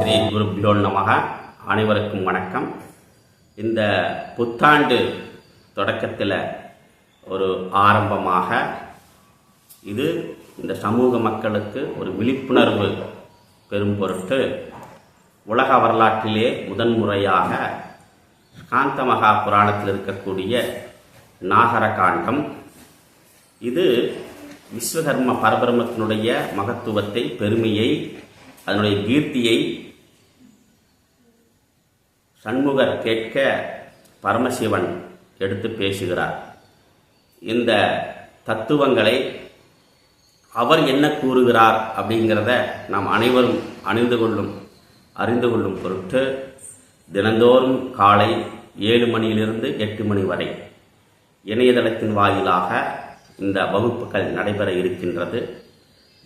ஸ்ரீ குருப்பியோ நமக. அனைவருக்கும் வணக்கம். இந்த புத்தாண்டு தொடக்கத்தில் ஒரு ஆரம்பமாக இது இந்த சமூக மக்களுக்கு ஒரு விழிப்புணர்வு பெரும் பொருட்டு உலக வரலாற்றிலே முதன்முறையாக காந்த மகா புராணத்தில் இருக்கக்கூடிய நாகர காண்டம் இது விஸ்வகர்ம பரபிரமத்தினுடைய மகத்துவத்தை பெருமையை அதனுடைய கீர்த்தியை சண்முகர் கேட்க பரமசிவன் எடுத்து பேசுகிறார். இந்த தத்துவங்களை அவர் என்ன கூறுகிறார் அப்படிங்கிறத நாம் அனைவரும் அணிந்து கொள்ளும் அறிந்து கொள்ளும் பொருட்டு தினந்தோறும் காலை ஏழு மணியிலிருந்து எட்டு மணி வரை இணையதளத்தின் வாயிலாக இந்த வகுப்புகள் நடைபெற இருக்கின்றது.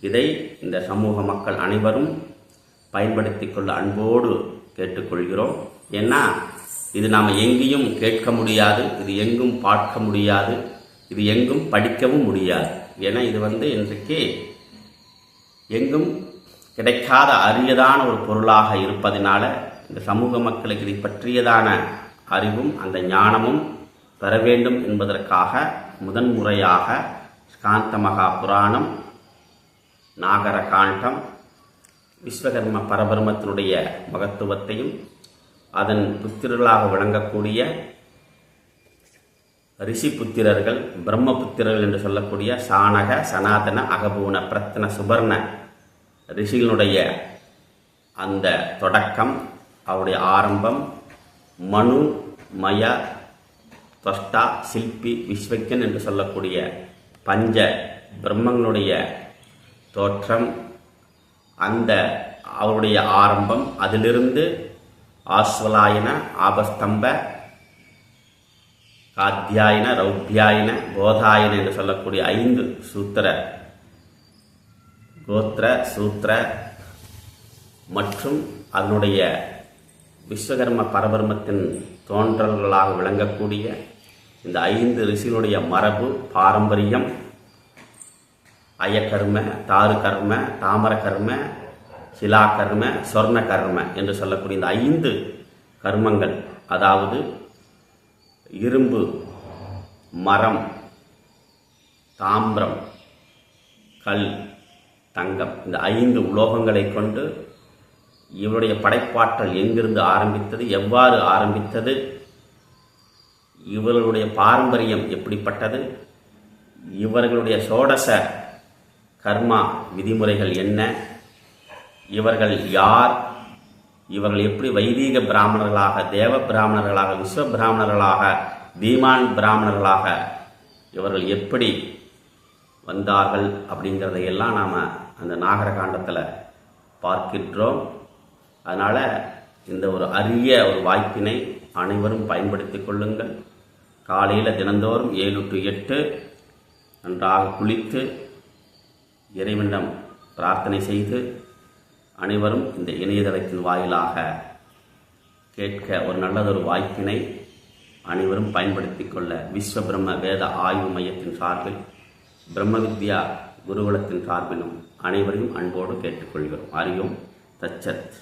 இதை இந்த சமூக மக்கள் அனைவரும் பயன்படுத்தி கொள்ள அன்போடு கேட்டுக்கொள்கிறோம். ஏன்னா இது நாம் எங்கேயும் கேட்க முடியாது இது எங்கும் பார்க்க முடியாது இது எங்கும் படிக்கவும் முடியாது. ஏன்னா இது வந்து இன்றைக்கு எங்கும் கிடைக்காத அரியதான ஒரு பொருளாக இருப்பதனால இந்த சமூக மக்களுக்கு இதை பற்றியதான அறிவும் அந்த ஞானமும் பெற வேண்டும் என்பதற்காக முதன்முறையாக ஸ்காந்த மகா புராணம் நாகர காண்டம் விஸ்வகர்ம பரபரமத்தினுடைய மகத்துவத்தையும் அதன் புத்திரர்களாக விளங்கக்கூடிய ரிஷி புத்திரர்கள் பிரம்மபுத்திரர்கள் என்று சொல்லக்கூடிய சாணக சனாதன அகபூன பிரத்தன சுபர்ண ரிஷிகளுடைய அந்த தொடக்கம் அவருடைய ஆரம்பம் மனு மய தொஷ்டா சில்பி விஸ்வக்கன் என்று சொல்லக்கூடிய பஞ்ச பிரம்மங்களுடைய தோற்றம் அந்த அவருடைய ஆரம்பம் அதிலிருந்து ஆஸ்வலாயன ஆபஸ்தம்ப காத்தியாயன ரௌத்தியாயன போதாயன என்று சொல்லக்கூடிய ஐந்து சூத்திர கோத்திர சூத்திர மற்றும் அதனுடைய விஸ்வகர்ம பரபர்மத்தின் தோன்றல்களாக விளங்கக்கூடிய இந்த ஐந்து ரிஷிகளுடைய மரபு பாரம்பரியம் அயக்கர்ம தாரு கர்ம தாமர கர்ம சிலா கர்ம சொர்ண கர்ம என்று சொல்லக்கூடிய இந்த ஐந்து கர்மங்கள் அதாவது இரும்பு மரம் தாமிரம் கல் தங்கம் இந்த ஐந்து உலோகங்களை கொண்டு இவருடைய படைப்பாற்றல் எங்கிருந்து ஆரம்பித்தது எவ்வாறு ஆரம்பித்தது இவர்களுடைய பாரம்பரியம் எப்படிப்பட்டது இவர்களுடைய சோடச கர்மா விதிமுறைகள் என்ன இவர்கள் யார்? இவர்கள் எப்படி வைதீக பிராமணர்களாக தேவ பிராமணர்களாக விஸ்வ பிராமணர்களாக தீமான் பிராமணர்களாக இவர்கள் எப்படி வந்தார்கள் அப்படிங்கிறதையெல்லாம் நாம் அந்த நாகர காண்டத்தில் பார்க்கின்றோம். அதனால் இந்த ஒரு அரிய ஒரு வாய்ப்பினை அனைவரும் பயன்படுத்தி கொள்ளுங்கள். காலையில் தினந்தோறும் ஏழு டு எட்டு நன்றாக குளித்து இறைவனிடம் பிரார்த்தனை செய்து அனைவரும் இந்த இணையதளத்தின் வாயிலாக கேட்க ஒரு நல்லதொரு வாய்ப்பினை அனைவரும் பயன்படுத்தி கொள்ள விஸ்வ பிரம்ம வேத ஆய்வு மையத்தின் சார்பில் பிரம்ம வித்யா குருகுலத்தின் சார்பிலும் அனைவரையும் அன்போடு கேட்டுக்கொள்கிறோம். அறியும் தச்சத்.